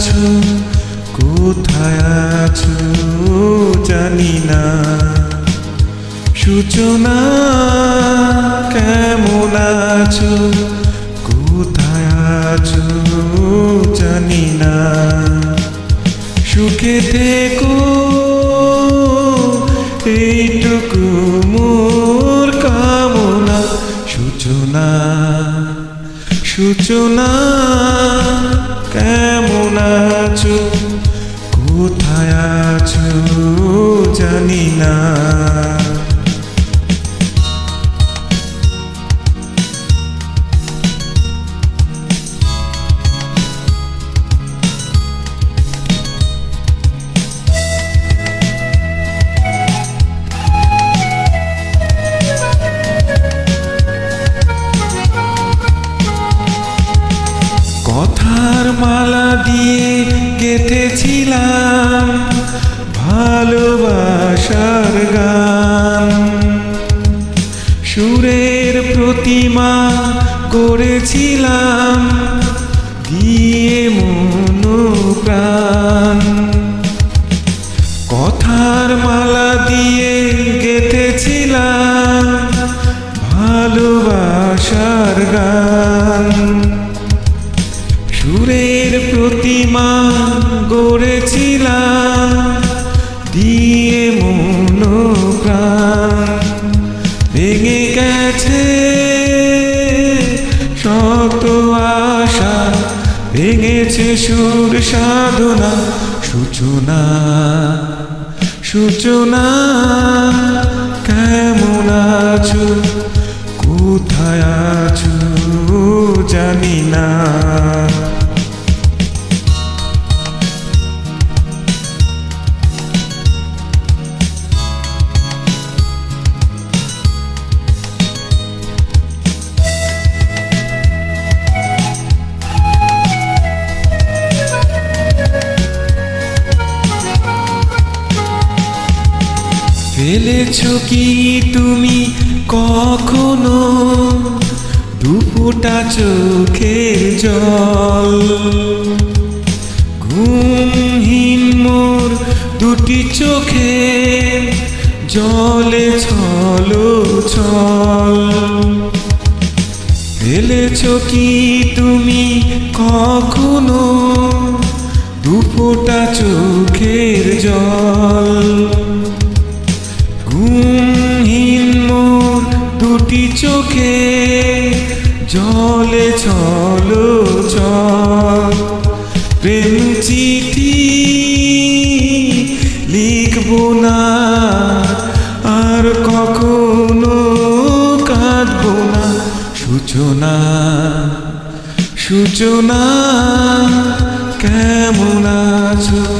আছো? কোথায় আছো জানি না। সূচনা কেমন আছো? কোথায় আছো জানি না। সুখে থেকো, এইটুকু মোর কামনা। সূচনা সূচনা আছো? কোথায় আছো জানি না। কথার মালা দিয়ে গেঁথেছিলাম ভালোবাসার গান। সুরের প্রতিমা করেছিলাম দিয়ে মন প্রাণ কথার মালা দিয়ে সুরের প্রতিমা গড়েছিলাম, দিয়ে মন প্রাণ ভেঙে গেছে। শত আশা ভেঙেছে সুর সাধনা, সূচনা সূচনা। কেমন আছো, কোথায় আছো, জানি না। ফেলেছ কি তুমি কখনো? দুপুটা চোখের জল। ঘুমহীন মোর দুটি চোখে জলে ছলো ছল। ফেলেছ কি তুমি কখনো? দুপোটা চোখের জল। জলে ছলো চল। প্রেম চিঠি লিখব না, আর কখনো কাঁদবো না। সূচনা সূচনা, কেমন আছো?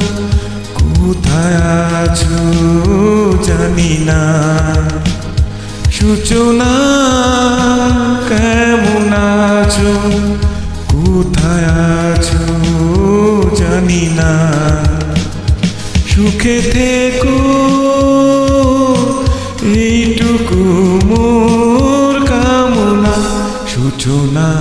সূচনা কেমন আছো? কোথায় আছো জানি না। সুখে থেকো এইটুকু মোর কামনা। সূচনা